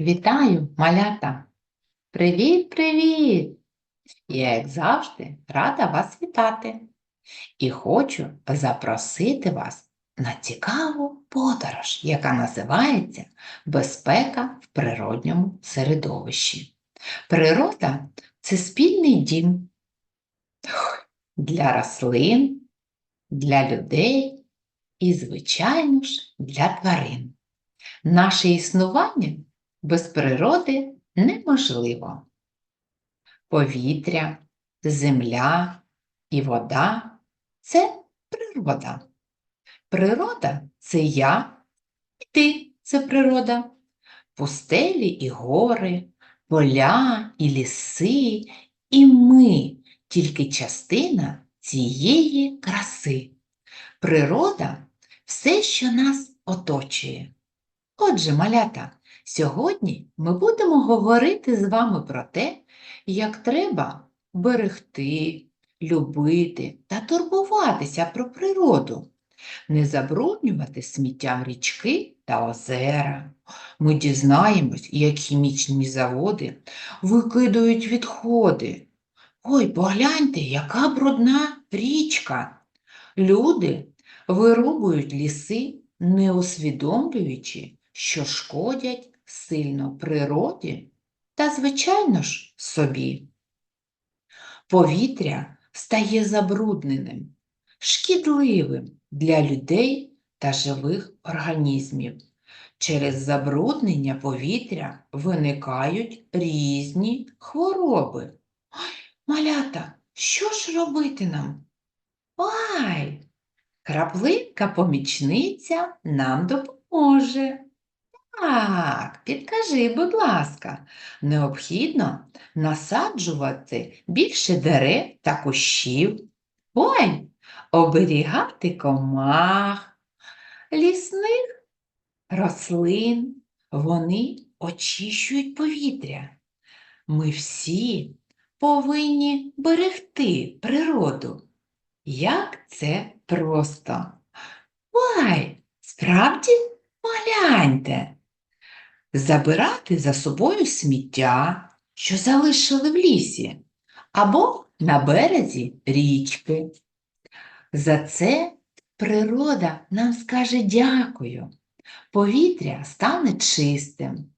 Вітаю, малята! Привіт, привіт! Я, як завжди, рада вас вітати і хочу запросити вас на цікаву подорож, яка називається Безпека в природньому середовищі. Природа це спільний дім для рослин, для людей і, звичайно ж, для тварин. Наше існування без природи неможливо. Повітря, земля і вода це природа. Природа це я, і ти це природа. Пустелі і гори, поля і ліси, і ми тільки частина цієї краси. Природа все, що нас оточує. Отже, малята, сьогодні ми будемо говорити з вами про те, як треба берегти, любити та турбуватися про природу, не забруднювати сміттям річки та озера. Ми дізнаємось, як хімічні заводи викидують відходи. Ой, погляньте, яка брудна річка. Люди вирубують ліси, не усвідомлюючи, що шкодять сильно природі та, звичайно ж, собі. Повітря стає забрудненим, шкідливим для людей та живих організмів. Через забруднення повітря виникають різні хвороби. Ой, малята, що ж робити нам? Ай! Краплинка помічниця нам допоможе. Так, підкажи, будь ласка, необхідно насаджувати більше дерев та кущів. Ой, оберігати комах, лісних рослин. Вони очищують повітря. Ми всі повинні берегти природу. Як це просто. Ой, справді погляньте. Забирати за собою сміття, що залишили в лісі, або на березі річки. За це природа нам скаже дякую. Повітря стане чистим.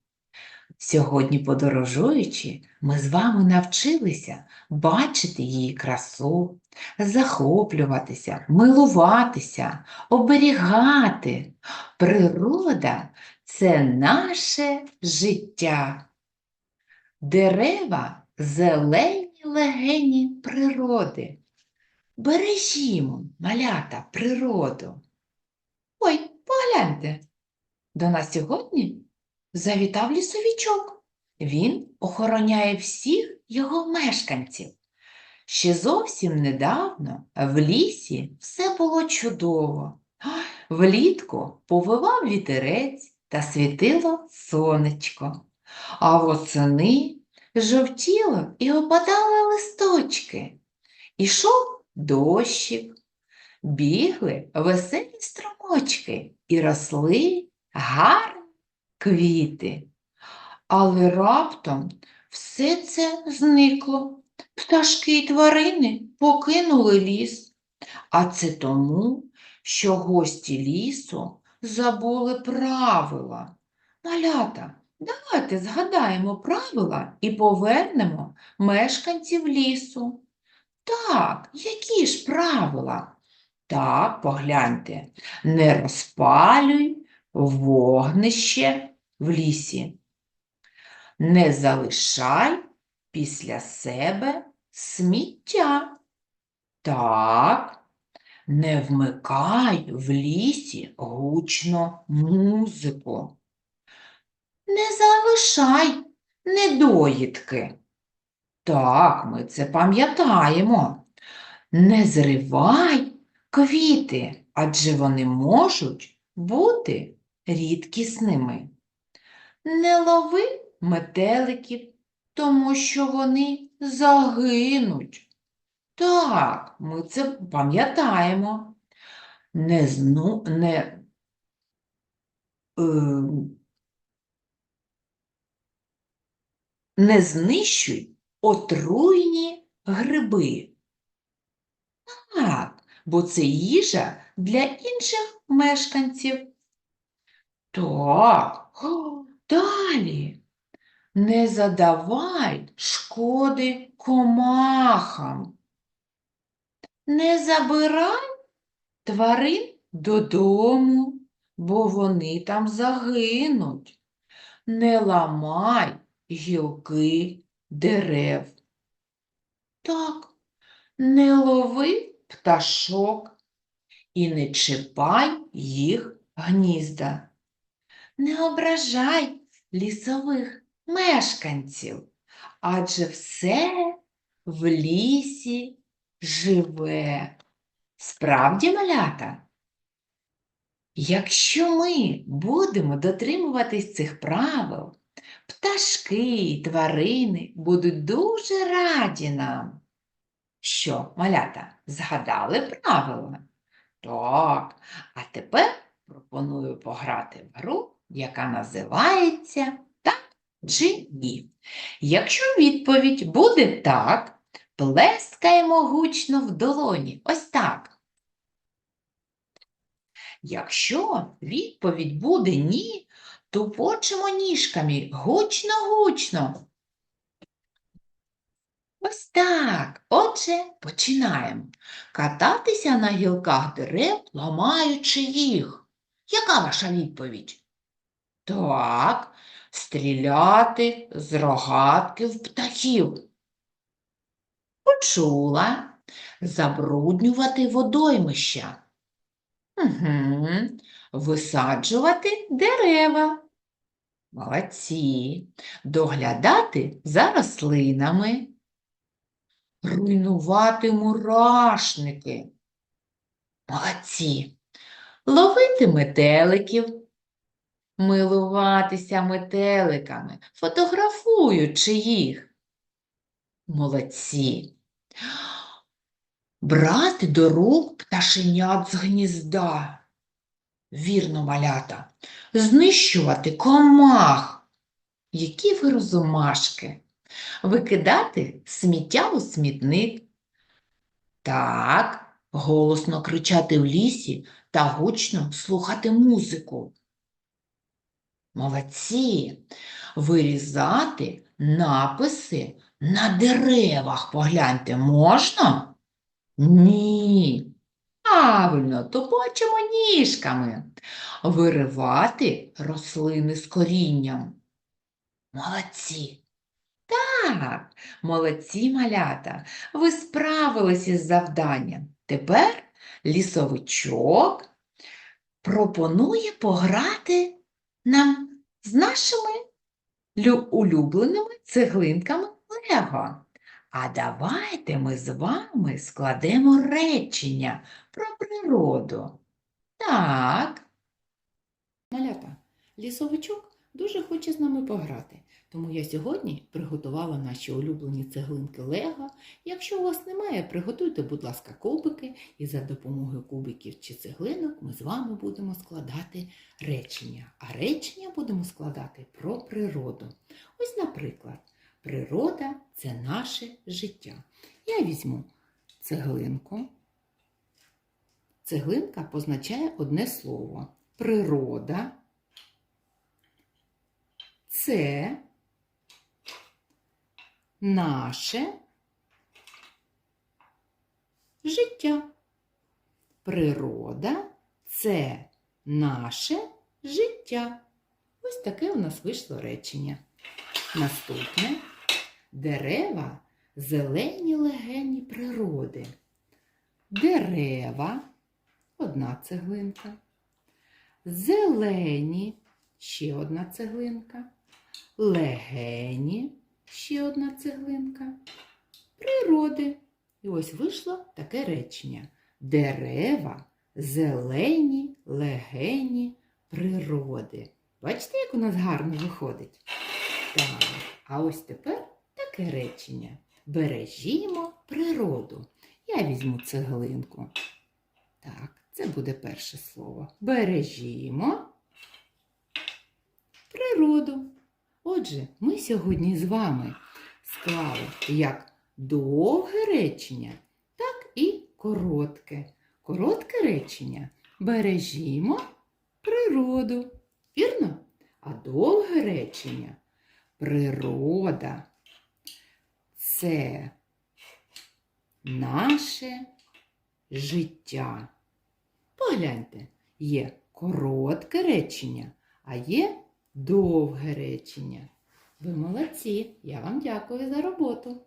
Сьогодні, подорожуючи, ми з вами навчилися бачити її красу, захоплюватися, милуватися, оберігати. Природа це наше життя. Дерева зелені легені природи. Бережімо, малята, природу. Ой, погляньте, до нас сьогодні завітав лісовичок. Він охороняє всіх його мешканців. Ще зовсім недавно в лісі все було чудово. Влітку повивав вітерець та світило сонечко, а восени жовтіло і опадали листочки. Ішов дощик, бігли веселі струмочки і росли гарні квіти. Але раптом все це зникло. Пташки й тварини покинули ліс. А це тому, що гості лісу забули правила. Малята, давайте згадаємо правила і повернемо мешканців лісу. Так, які ж правила? Так, погляньте, не розпалюй вогнище в лісі. Не залишай після себе сміття. Так, не вмикай в лісі гучно музику. Не залишай недоїдки. Так, ми це пам'ятаємо. Не зривай квіти, адже вони можуть бути рідкісними. Не лови метеликів, тому що вони загинуть. Так, ми це пам'ятаємо. Не, зну, не, е, Не знищуй отруйні гриби. Так, бо це їжа для інших мешканців. Так, о, далі. Не задавай шкоди комахам. Не забирай тварин додому, бо вони там загинуть. Не ламай гілки дерев. Так, не лови пташок і не чіпай їх гнізда. Не ображай лісових мешканців, адже все в лісі живе. Справді, малята? Якщо ми будемо дотримуватись цих правил, пташки і тварини будуть дуже раді нам. Що, малята, згадали правила? Так, а тепер пропоную пограти в гру, яка називається Так чи ні. Якщо відповідь буде так, плескаємо гучно в долоні. Ось так. Якщо відповідь буде ні, тупочемо ніжками гучно-гучно. Ось так. Отже, починаємо. Кататися на гілках дерев, ламаючи їх. Яка ваша відповідь? Так, стріляти з рогатки в птахів. Почула. Забруднювати водоймища. Угу. Висаджувати дерева. Молодці. Доглядати за рослинами. Руйнувати мурашники. Молодці. Ловити метеликів. Милуватися метеликами, фотографуючи їх. Молодці. Брати до рук пташенят з гнізда. Вірно, малята. Знищувати комах. Які ви розумашки. Викидати сміття у смітник. Так, голосно кричати в лісі та гучно слухати музику. Молодці. Вирізати написи на деревах. Погляньте, можна? Ні. Правильно, тупочемо ніжками. Виривати рослини з корінням. Молодці. Так, молодці малята. Ви справились із завданням. Тепер лісовичок пропонує пограти нам з нашими улюбленими цеглинками Лего. А давайте ми з вами складемо речення про природу. Так. Малята, лісовичок дуже хоче з нами пограти, тому я сьогодні приготувала наші улюблені цеглинки Лего. Якщо у вас немає, приготуйте, будь ласка, кубики, і за допомогою кубиків чи цеглинок ми з вами будемо складати речення. А речення будемо складати про природу. Ось, наприклад, природа це наше життя. Я візьму цеглинку. Цеглинка позначає одне слово. Природа це наше життя. Природа це наше життя. Ось таке у нас вийшло речення. Наступне дерева зелені легені природи. Дерева одна цеглинка. Зелені ще одна цеглинка. Легені ще одна цеглинка. Природи. І ось вийшло таке речення. Дерева зелені легені природи. Бачите, як у нас гарно виходить? Так, а ось тепер таке речення. Бережімо природу. Я візьму цеглинку. Так, це буде перше слово. Бережімо природу. Отже, ми сьогодні з вами склали як довге речення, так і коротке. Коротке речення бережімо природу. Вірно? А довге речення природа це наше життя. Погляньте, є коротке речення, а є довге речення. Ви молодці, я вам дякую за роботу.